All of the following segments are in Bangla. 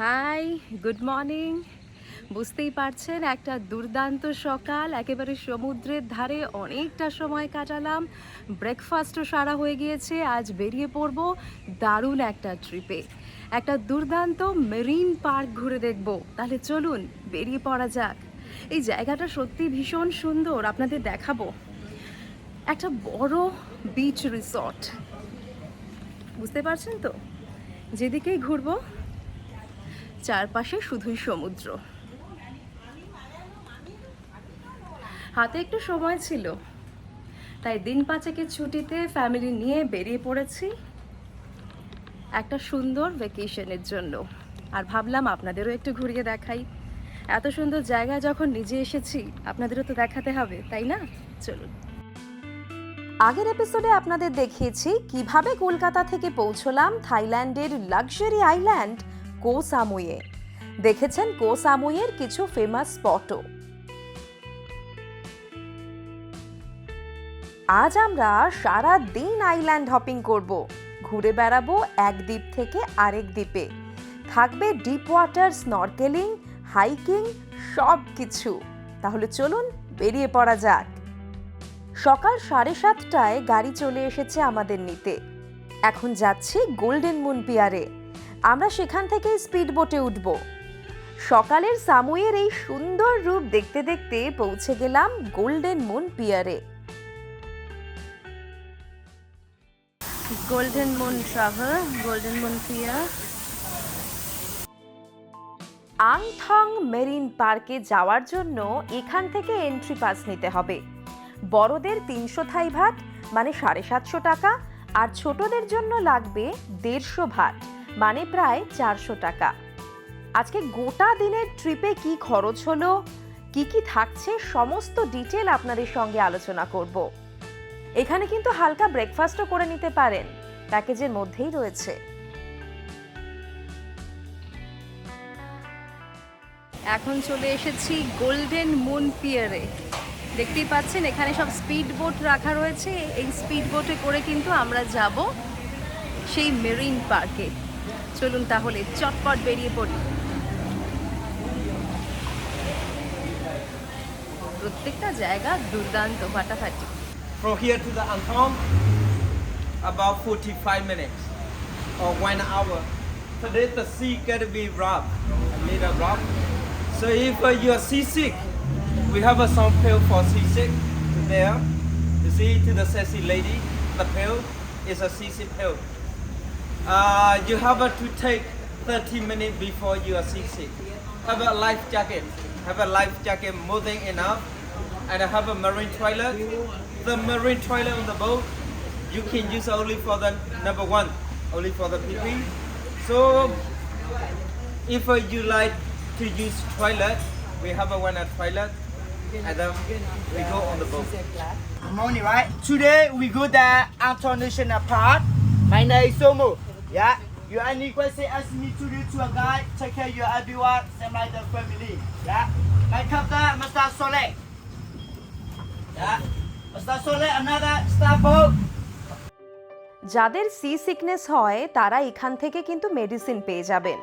হাই গুড মর্নিং বুঝতেই পারছেন, একটা দুর্দান্ত সকাল। একেবারে সমুদ্রের ধারে অনেকটা সময় কাটালাম। ব্রেকফাস্টও সারা হয়ে গিয়েছে, আজ বেরিয়ে পড়ব দারুণ একটা ট্রিপে একটা দুর্দান্ত মেরিন পার্ক ঘুরে দেখব। তাহলে চলুন, বেরিয়ে পড়া যাক। এই জায়গাটা সত্যি ভীষণ সুন্দর, আপনাদের দেখাবো। একটা বড় বিচ রিসর্ট বুঝতে পারছেন তো? যেদিকেই ঘুরবো চারপাশে শুধুই সমুদ্র। হাতে একটু সময় ছিল। তাই দিন পাঁচেকের ছুটিতে ফ্যামিলি নিয়ে বেরিয়ে পড়েছি। একটা সুন্দর ভ্যাকেশনের জন্য। আর ভাবলাম আপনাদেরও একটু ঘুরিয়ে দেখাই। এত সুন্দর জায়গা যখন নিজে এসেছি, আপনাদেরও তো দেখাতে হবে, তাই না? চলুন। আগের এপিসোডে আপনাদের দেখিয়েছি কীভাবে কলকাতা থেকে পৌঁছলাম থাইল্যান্ডের লাক্সারি আইল্যান্ড কো সামুয়ে দেখেছেন কো সামুয়ের কিছু ফেমাস স্পটও আজ আমরা সারা দিন আইল্যান্ড হপিং করব। ঘুরে বেড়াবো এক দ্বীপ থেকে আরেক দ্বীপে। থাকবে ডিপ ওয়াটার স্নরকেলিং হাইকিং সব কিছু তাহলে চলুন বেরিয়ে পড়া যাক। সকাল সাড়ে সাতটায় গাড়ি চলে এসেছে আমাদের নিতে। এখন যাচ্ছি গোল্ডেন মুন পিয়ারে আমরা সেখান থেকে স্পিড বোটে উঠব। সকালের সামুয়ের এই সুন্দর রূপ দেখতে দেখতে পৌঁছে গেলাম golden moon পিয়ারে। Golden moon travel golden moon pier. Ang Thong marine পার্কে যাওয়ার জন্য এখান থেকে এন্ট্রি পাস নিতে হবে। বড়দের তিনশো থাই ভাট মানে সাড়ে সাতশো টাকা আর ছোটদের জন্য লাগবে দেড়শো ভাট। মানে প্রায় চারশো টাকা। আজকে গোটা দিনের ট্রিপে কি খরচ হলো, কি কি থাকছে, সমস্ত ডিটেল আপনাদের সঙ্গে আলোচনা করব। এখানে কিন্তু হালকা ব্রেকফাস্টও করে নিতে পারেন, প্যাকেজের মধ্যেই রয়েছে। এখন চলে এসেছি গোল্ডেন মুন পিয়ারে দেখতেই পাচ্ছেন, এখানে সব স্পিড বোট রাখা রয়েছে। এই স্পিড বোটে করে কিন্তু আমরা যাব সেই মেরিন পার্কে চলুন তাহলে চটপট বেরিয়ে পড়ি প্রত্যেকটা জায়গা দুর্দান্ত ফাটাফাটি From here to the Antong, about 45 minutes or one hour. Today the sea gonna be rough, a little rough. So if uh, you are seasick, we have a some pill for seasick there. You see to the sexy lady, the pill is a seasick pill. Uh, you have to take 30 minutes before you are seasick. Have a life jacket. Have a life jacket more than enough. And have a marine toilet. The marine toilet on the boat, you can use only for the number one, only for the pee So if uh, you like to use toilet, we have a one at toilet. And then we go on the boat. Good morning, right? Today we go to Anton National Park. My name is Somo. Yeah. You any question ask me to do to a guy, take care of your everyone, same like the family. Yeah. My captain, Mr. Solek. Yeah. Mr. Solek, another staff boat. যাদের সি সিকনেস হয় তারা এখান থেকে কিন্তু মেডিসিন পেয়ে যাবেন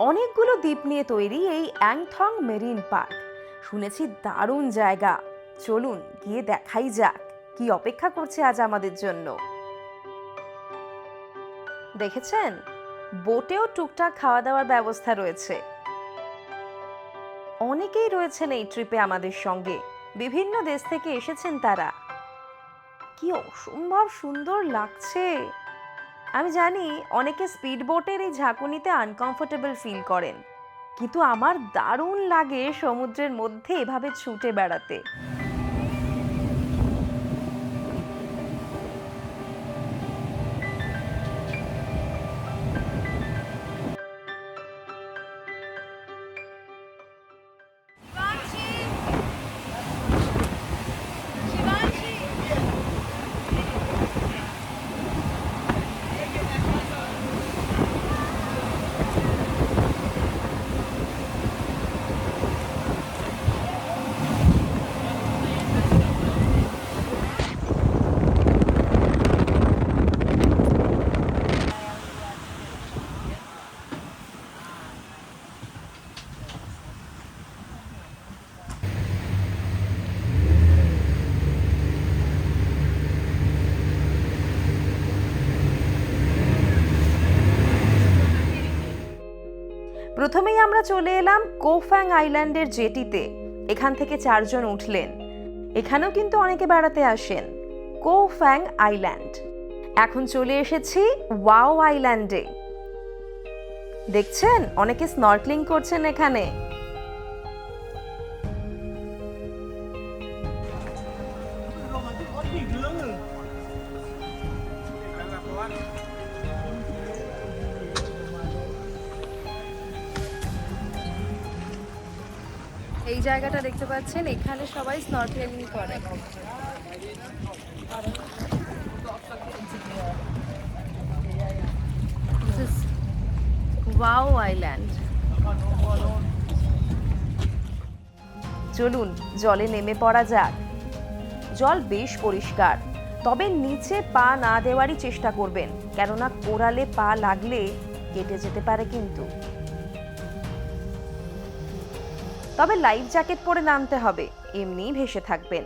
অনেকগুলো দ্বীপ নিয়ে তৈরি এই অ্যাংথং মেরিন পার্ক শুনেছি দারুণ জায়গা চলুন গিয়ে দেখাই যাক কি অপেক্ষা করছে আজ আমাদের জন্য দেখেছেন? বোটেও টুকটাক খাওয়া দাওয়ার ব্যবস্থা রয়েছে। অনেকেই রয়েছেন এই ট্রিপে আমাদের সঙ্গে। বিভিন্ন দেশ থেকে এসেছেন তারা। কি অসম্ভব সুন্দর লাগছে। আমি জানি অনেকে স্পিড বোটের এই ঝাঁকুনিতে আনকমফোর্টেবল ফিল করেন। কিন্তু আমার দারুণ লাগে সমুদ্রের মধ্যে এভাবে ছুটে বেড়াতে। চলে এলাম কোফ্যাং আইল্যান্ডের জেটিতে। এখান থেকে চারজন উঠলেন। এখানেও কিন্তু অনেকে বেড়াতে আসেন। Koh Phangan island. এখন চলে এসেছি ওয়াও আইল্যান্ডে। দেখছেন? অনেকে স্নর্কলিং করছেন এখানে। জায়গাটা দেখতে পাচ্ছেন, এখানে সবাই স্নর্কেলিং করে। ওয়াও আইল্যান্ড চলুন, জলে নেমে পড়া যাক। জল বেশ পরিষ্কার, তবে নিচে পা না দেওয়ারই চেষ্টা করবেন, কেননা কোরালে পা লাগলে কেটে যেতে পারে কিন্তু। তবে লাইফ জ্যাকেট পরে নামতে হবে, এমনিই ভেসে থাকবেন।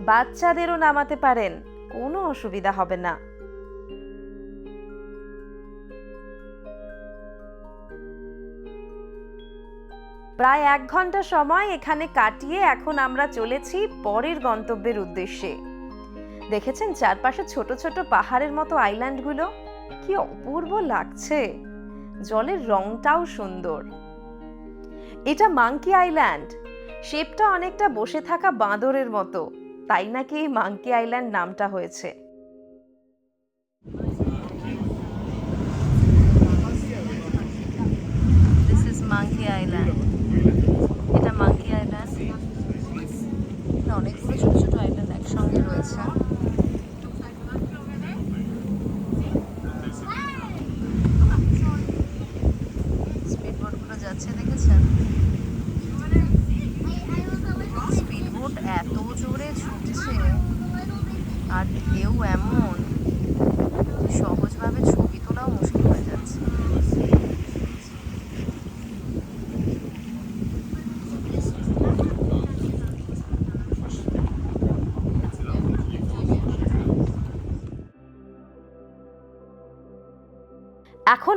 বাচ্চাদেরও নামাতে পারেন, কোনো অসুবিধা হবে না। প্রায় এক ঘণ্টা সময় এখানে কাটিয়ে এখন আমরা চলেছি পরের গন্তব্যের উদ্দেশ্যে। দেখেছেন চারপাশে ছোট ছোট পাহাড়ের মতো আইল্যান্ডগুলো কি অপূর্ব লাগছে! জলের রংটাও সুন্দর। এটা মাঙ্কি আইল্যান্ড শেপটা অনেকটা বসে থাকা বাঁদরের মতো। তাই নাকি এই মাঙ্কি আইল্যান্ড নামটা হয়েছে? দিস ইজ মাঙ্কি আইল্যান্ড এটা মাঙ্কি আইল্যান্ড অনেকগুলো ছোট ছোট আইল্যান্ড একসঙ্গে রয়েছে।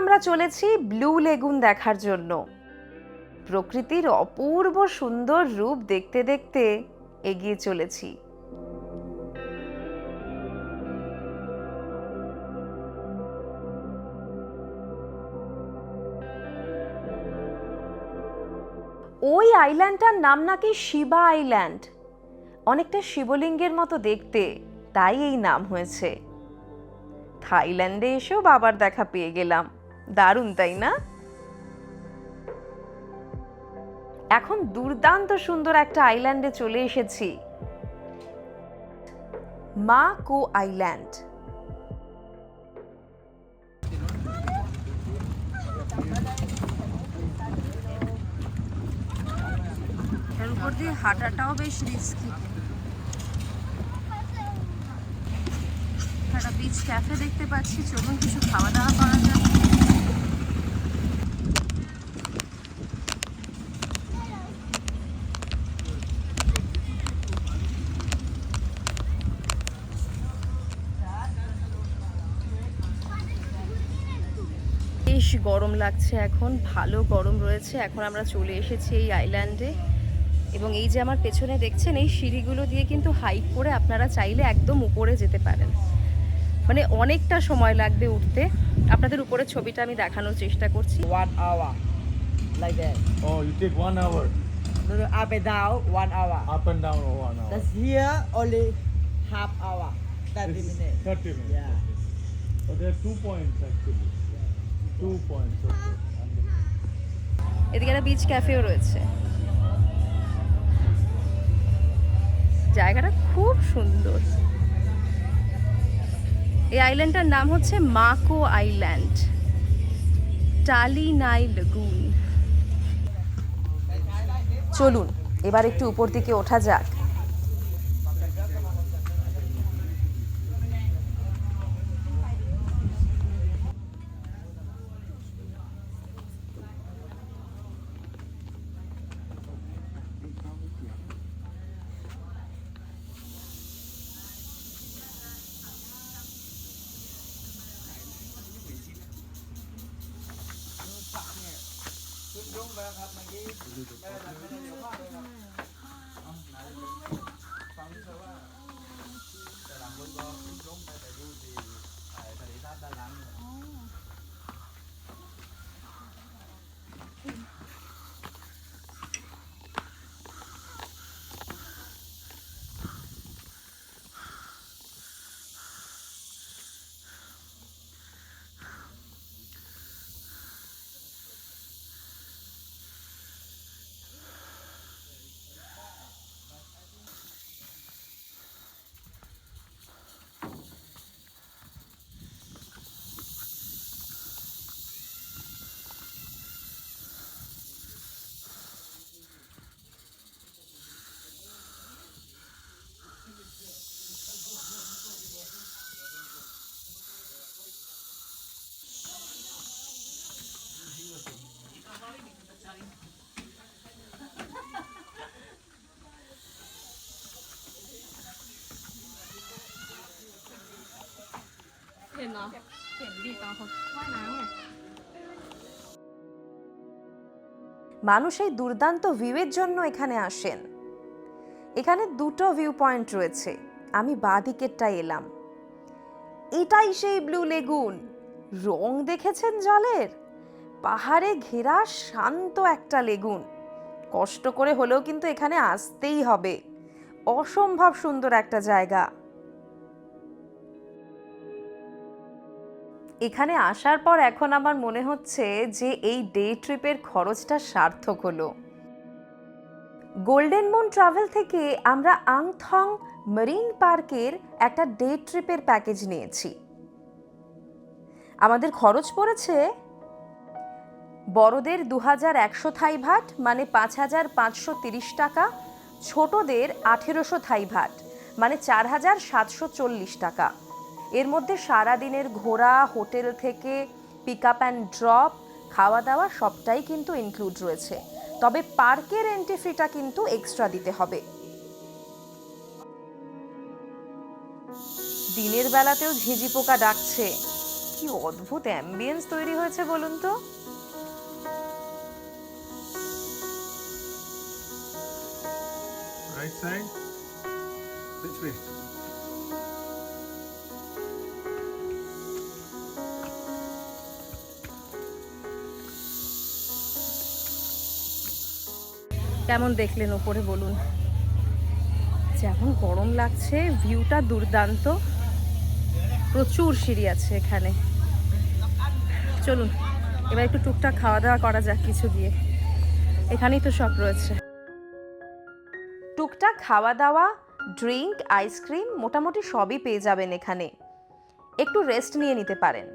আমরা চলেছি ব্লু লেগুন দেখার জন্য। প্রকৃতির অপূর্ব সুন্দর রূপ দেখতে দেখতে এগিয়ে চলেছি। ওই আইল্যান্ডটার নাম নাকি শিবা আইল্যান্ড অনেকটা শিবলিঙ্গের মতো দেখতে, তাই এই নাম হয়েছে। থাইল্যান্ডে এসেও বাবার দেখা পেয়ে গেলাম। দারুণ, তাই না? এখন দুর্দান্ত সুন্দর একটা আইল্যান্ডে চলে এসেছি। মা কো আইল্যান্ড উপর দিয়ে হাঁটাটাও বেশ রিস্কি একটা বিচ ক্যাফে দেখতে পাচ্ছি, চলুন কিছু খাওয়া দাওয়া করা যাক। বেশি গরম লাগছে এখন ভালো গরম রয়েছে। এখন আমরা চলে এসেছি এই আইল্যান্ডে এবং এই যে আমার পেছনে দেখছেন এই সিঁড়িগুলো দিয়ে কিন্তু হাইক করে আপনারা চাইলে একদম উপরে যেতে পারেন। মানে অনেকটা সময় লাগবে উঠতে। আপনাদের উপরে ছবিটা আমি দেখানোর চেষ্টা করছি। Oh, there are two points actually. এদিকে একটা বিচ ক্যাফেও রয়েছে। জায়গাটা খুব সুন্দর। এই আইল্যান্ডটার নাম হচ্ছে মাকো আইল্যান্ড টালি লেগুন চলুন, এবার একটু উপর দিকে ওঠা যাক। Baya เหรอ เห็นดิตอนเขาว่ายน้ำไง মানুষ এই দুর্দান্ত ভিউয়ের জন্য এখানে আসেন এখানে দুটো ভিউ পয়েন্ট রয়েছে আমি বাঁ দিকেরটায় এলাম এটাই সেই ব্লু লেগুন রং দেখেছেন জলের পাহাড়ে ঘেরা শান্ত একটা লেগুন কষ্ট করে হলেও কিন্তু এখানে আসতেই হবে অসম্ভব সুন্দর একটা জায়গা এখানে আসার পর এখন আমার মনে হচ্ছে যে এই ডে ট্রিপের খরচটা সার্থক হলো। গোল্ডেন মুন ট্রাভেল থেকে আমরা আংথং মেরিন পার্কের একটা ডে ট্রিপের প্যাকেজ নিয়েছি। আমাদের খরচ পড়েছে বড়দের দু হাজার একশো থাই ভাট মানে পাঁচ হাজার পাঁচশো তিরিশ টাকা, ছোটদের আঠেরোশো থাই ভাট মানে চার হাজার সাতশো চল্লিশ টাকা। এর মধ্যে সারা দিনের ঘোরা হোটেল থেকে পিক আপ অ্যান্ড ড্রপ খাওয়া দাওয়া সবটাই কিন্তু ইনক্লুড রয়েছে তবে পার্কের এন্ট্রি ফিটা কিন্তু এক্সট্রা দিতে হবে দিনের বেলাতেও ঝিঝি পোকা ডাকছে কি অদ্ভুত অ্যাম্বিয়েন্স তৈরি হয়েছে বলুন তো Right side? Which way? কেমন দেখলেন ওপরে বলুন। যেমন গরম লাগছে, ভিউটা দুর্দান্ত। প্রচুর সিঁড়ি আছে এখানে। চলুন, এবার একটু টুকটাক খাওয়া দাওয়া করা যাক কিছু গিয়ে। এখানেই তো সব রয়েছে। টুকটাক খাওয়া দাওয়া, ড্রিঙ্ক, আইসক্রিম মোটামুটি সবই পেয়ে যাবেন এখানে। একটু রেস্ট নিয়ে নিতে পারেন।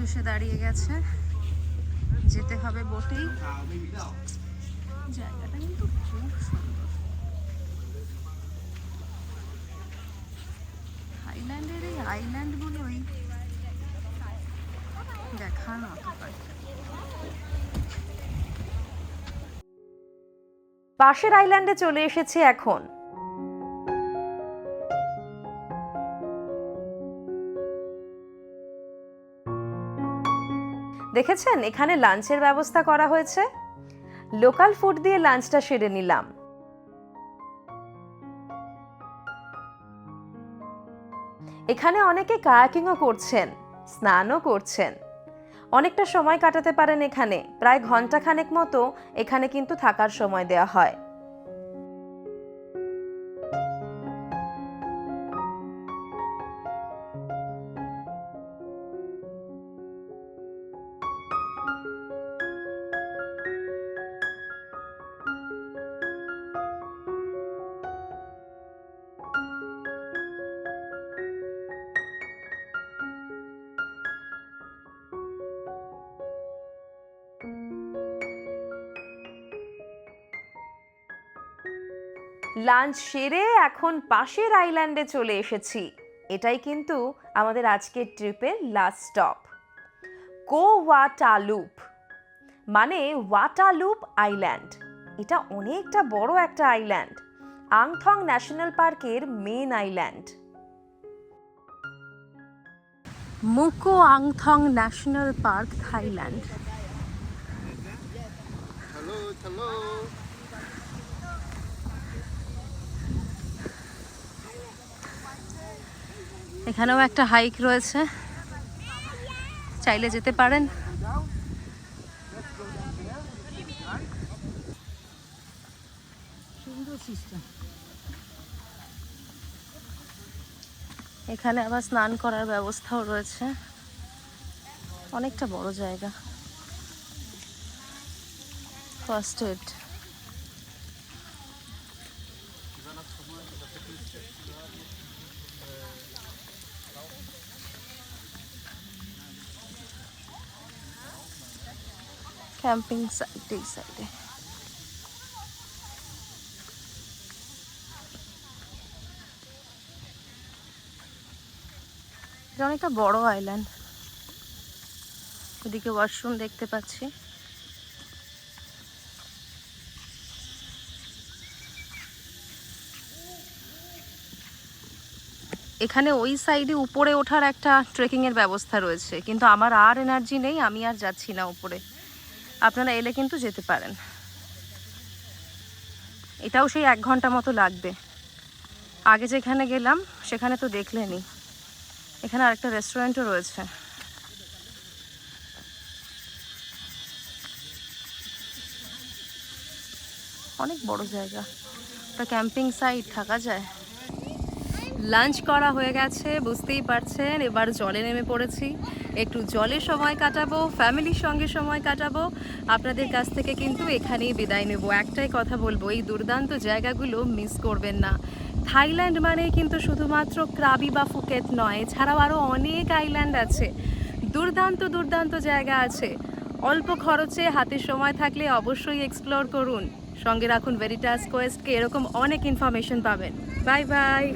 বোট এসে দাঁড়িয়ে গেছে। যেতে হবে বোটেই। জায়গাটা কিন্তু খুব সুন্দর। থাইল্যান্ডের এই আইল্যান্ডগুলোই দেখার মতো হয় পাশের আইল্যান্ডে চলে এসেছে এখন। দেখেছেন? এখানে লাঞ্চের ব্যবস্থা করা হয়েছে। লোকাল ফুড দিয়ে লাঞ্চটা সেরে নিলাম। এখানে অনেকে কায়াকিংও করছেন, স্নানও করছেন। অনেকটা সময় কাটাতে পারেন এখানে। প্রায় ঘণ্টা খানেক মতো এখানে কিন্তু থাকার সময় দেওয়া হয়। লাঞ্চ সেরে এখন পাশের আইল্যান্ডে চলে এসেছি। এটাই কিন্তু আমাদের আজকের ট্রিপের লাস্ট স্টপ কো ওয়াটালুপ। মানে ওয়াটালুপ আইল্যান্ড। এটা অনেকটা বড় একটা আইল্যান্ড। আংথং ন্যাশনাল পার্কের main island. Mu Ko Ang Thong national park Thailand. এখানেও একটা হাইক রয়েছে। চাইলে যেতে পারেন। এখানে আবার স্নান করার ব্যবস্থাও রয়েছে। অনেকটা বড় জায়গা। ফার্স্ট এড ক্যাম্পিং সাইট এই সাইডে অনেকটা বড় আইল্যান্ড ওদিকে ওয়াশরুম দেখতে পাচ্ছি। এখানে ওই সাইডে উপরে ওঠার একটা ট্রেকিং এর ব্যবস্থা রয়েছে। কিন্তু আমার আর এনার্জি নেই, আমি আর যাচ্ছি না উপরে। আপনারা এলে কিন্তু যেতে পারেন। এটাও সেই এক ঘণ্টা মতো লাগবে। আগে যেখানে গেলাম, সেখানে তো দেখলেনি। এখানে আরেকটা রেস্টুরেন্টও রয়েছে। অনেক বড় জায়গা। একটা ক্যাম্পিং সাইট থাকা যায়। লাঞ্চ করা হয়ে গেছে, বুঝতেই পারছেন। এবার জলে নেমে পড়েছি। একটু জলে সময় কাটাবো, ফ্যামিলির সঙ্গে সময় কাটাবো। আপনাদের কাছ থেকে কিন্তু এখানেই বিদায় নেব। একটাই কথা বলব, এই দুর্দান্ত জায়গাগুলো মিস করবেন না। থাইল্যান্ড মানে কিন্তু শুধুমাত্র ক্রাবি বা ফুকেট নয়, এছাড়াও আরও অনেক আইল্যান্ড আছে। দুর্দান্ত দুর্দান্ত জায়গা আছে। অল্প খরচে, হাতে সময় থাকলে অবশ্যই এক্সপ্লোর করুন। সঙ্গে রাখুন ভেরিটাস কোয়েস্টকে এরকম অনেক ইনফরমেশন পাবেন। Bye bye